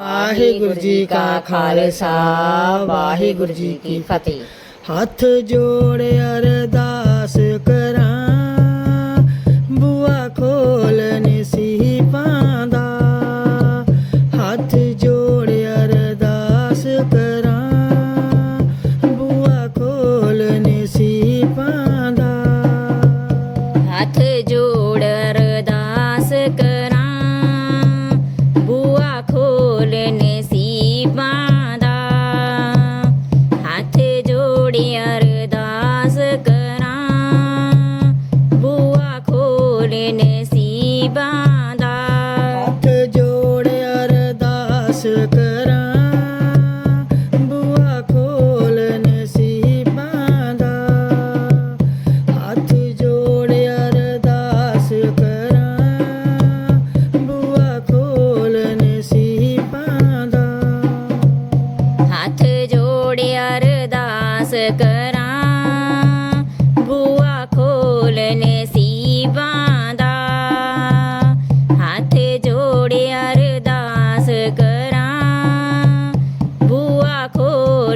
ਵਾਹਿਗੁਰੂ ਜੀ ਕਾ ਖਾਲਸਾ ਵਾਹਿਗੁਰੂ ਜੀ ਕੀ ਫਤਿਹ। ਹੱਥ ਜੋੜ ਅਰਦਾਸ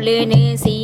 லுனு சி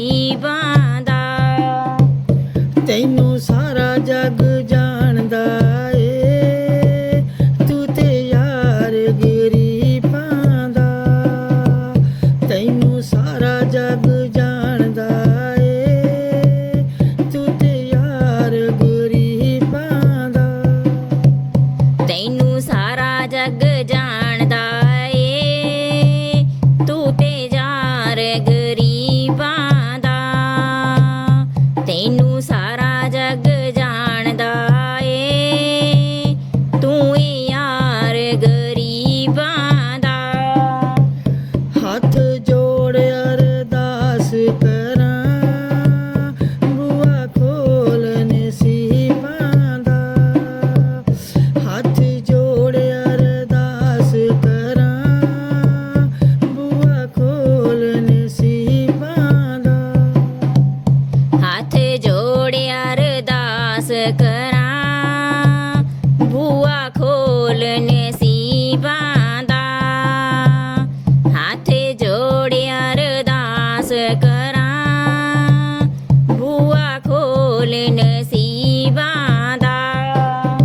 ਫੁੱਲ ਨਸੀਬਾਂ ਦਾ।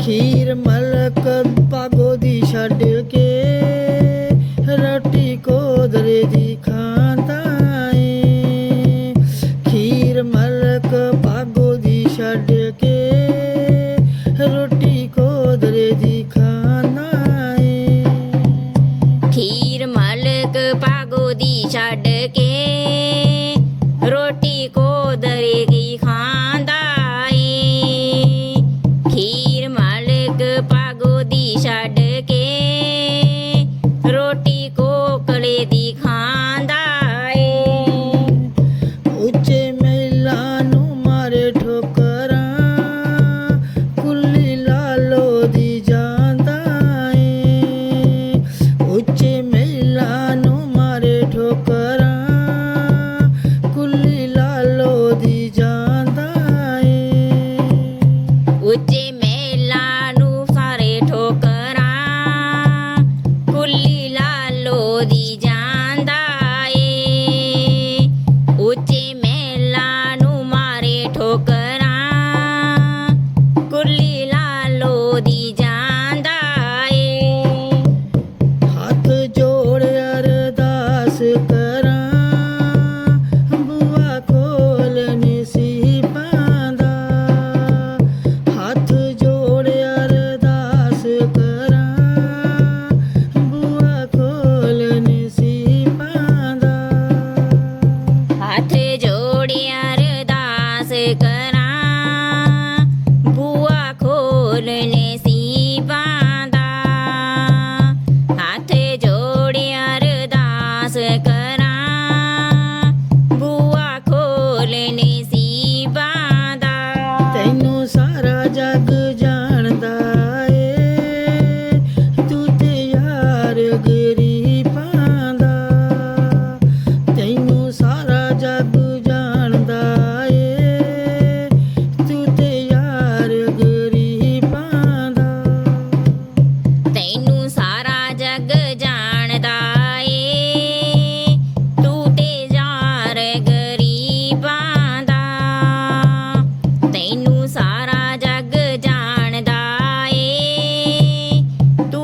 ਖੀਰ ਮਲਕ ਪਾਗੋ ਦੀ ਛੱਡ ਕੇ ਰੋਟੀ ਕੋਦਰੇ ਦੀ ਖਾਂਦਾ ਏ ਖੀਰ ਮਲਕ ਪਾਗੋ ਦੀ ਛੱਡ ਕੇ ਰੋਟੀ ਕੋਦਰੇ ਦੀ ਖਾਂਦਾ ਏ ਖੀਰ ਮਲਕ ਪਾਗੋ ਦੀ ਛੱਡ ਕੇ itu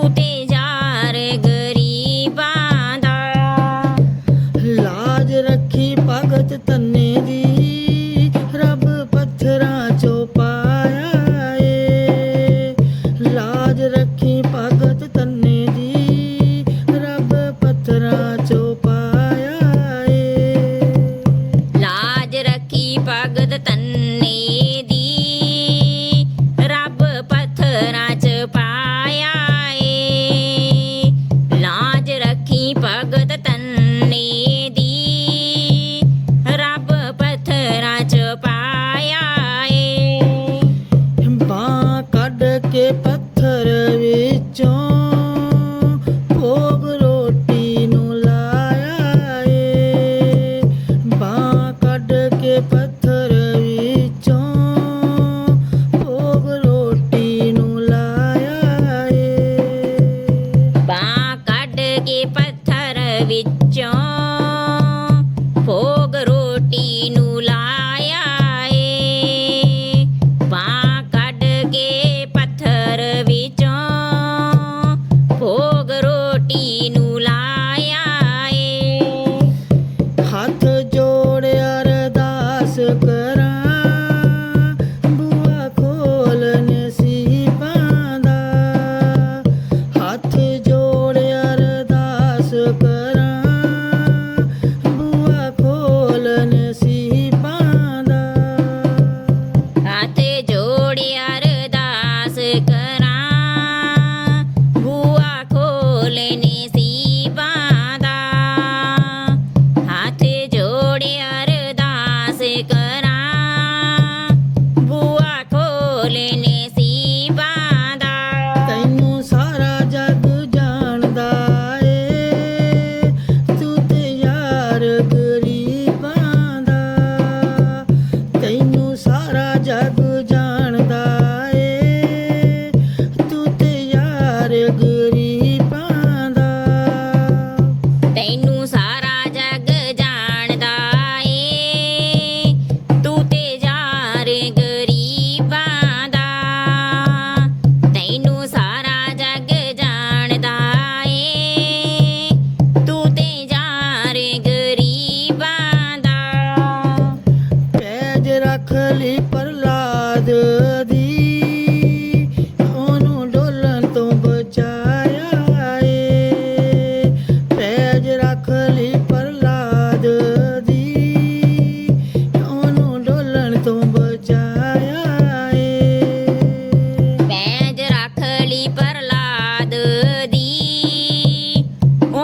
but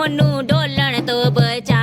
ਉਹਨੂੰ ਡੋਲਣ ਤੋਂ ਬਚਾਇਆ